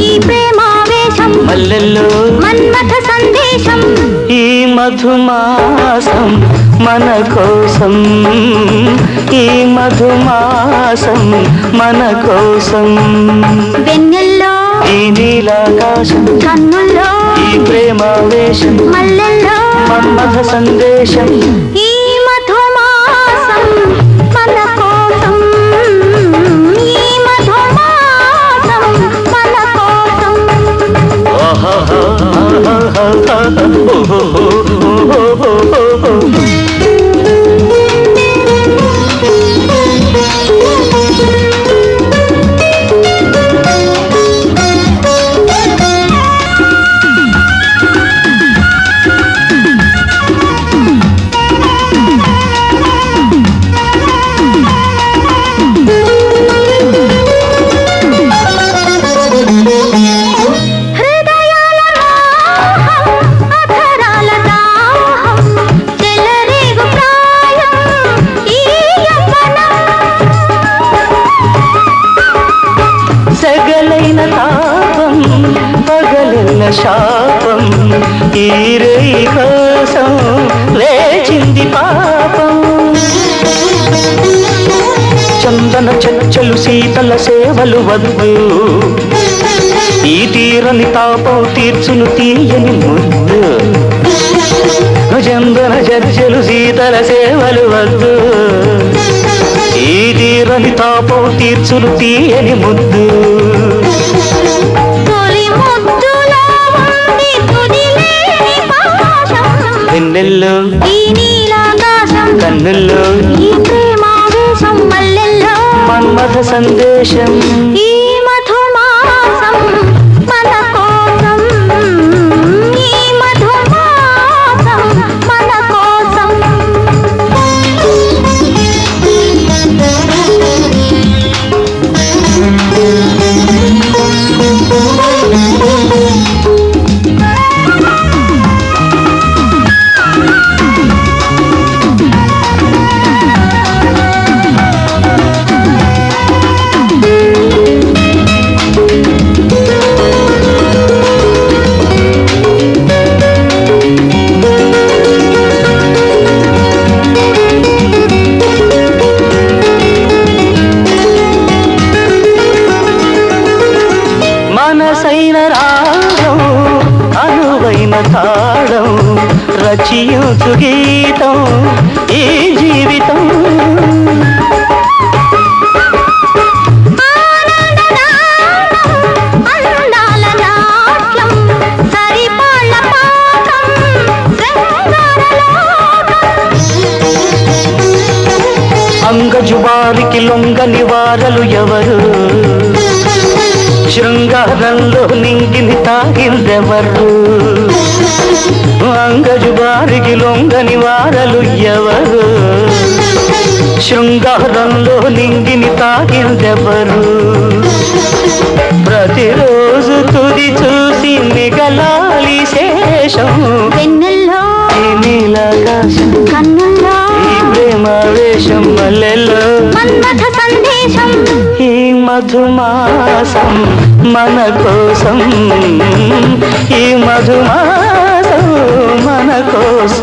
ఈ ప్రేమావేశం మల్లెల్లో మన్మథ సందేశం. ఈ మధుమాసం మన కోసం ఈ మధుమాసం మన కోసం. వెన్నెల్లో ఈ నీలాకాశం కన్నుల్లో ఈ ప్రేమావేశం మల్లెల్లో. మన్మథ సందేశం ఈ ఓహో శాపం ఈ రేయి కోసం లేచింది పాపం. చందన చచ్చలు శీతల సేవలు వద్దు. ఈ తీరని తాపం తీర్చును తీయని ముద్దు. చందన చర్చలు శీతల సేవలు వద్దు. ఈ తీరని తాపం తీర్చును తీయని ముద్దు. వెన్నెల్లో ఈ నీలాకాశం, కన్నుల్లో. ఈ ప్రేమావేశం మల్లెల్లో. మన్మథ సందేశం. ఈ తాళం రచయించు గీతం ఈ జీవితం. లొంగని వారలు ఎవరు? శృంగారంలో నింగిని తాగిందెవరు? అంగజు అంగజువారికి లొంగని వారలు ఎవరు? శృంగారంలో నింగిని తాగిందెవరు? మధుమాసం మన కోసం ఈ మధుమాసం మన కోసం.